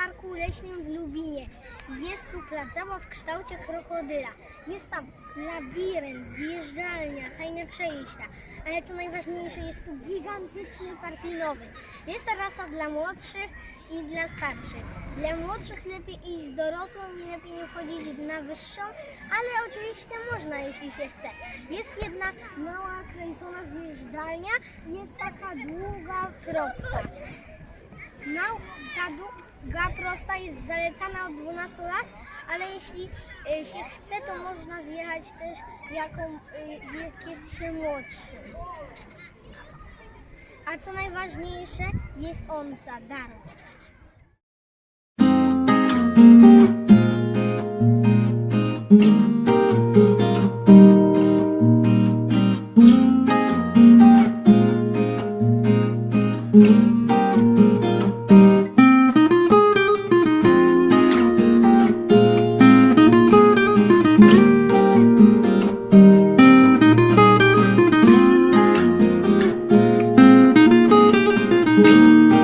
Parku Leśnym w Lubinie. Jest tu plac w kształcie krokodyla. Jest tam labirynt, zjeżdżalnia, tajne przejścia. Ale co najważniejsze, jest tu gigantyczny park linowy. Jest tarasa dla młodszych i dla starszych. Dla młodszych lepiej iść z dorosłą i lepiej nie wchodzić na wyższą, ale oczywiście można, jeśli się chce. Jest jedna mała kręcona zjeżdżalnia jest taka długa, prosta. No, ta Gra prosta jest zalecana od 12 lat, ale jeśli y, się chce, to można zjechać też jaką, y, jak jest się młodszym. A co najważniejsze, jest on za darmo.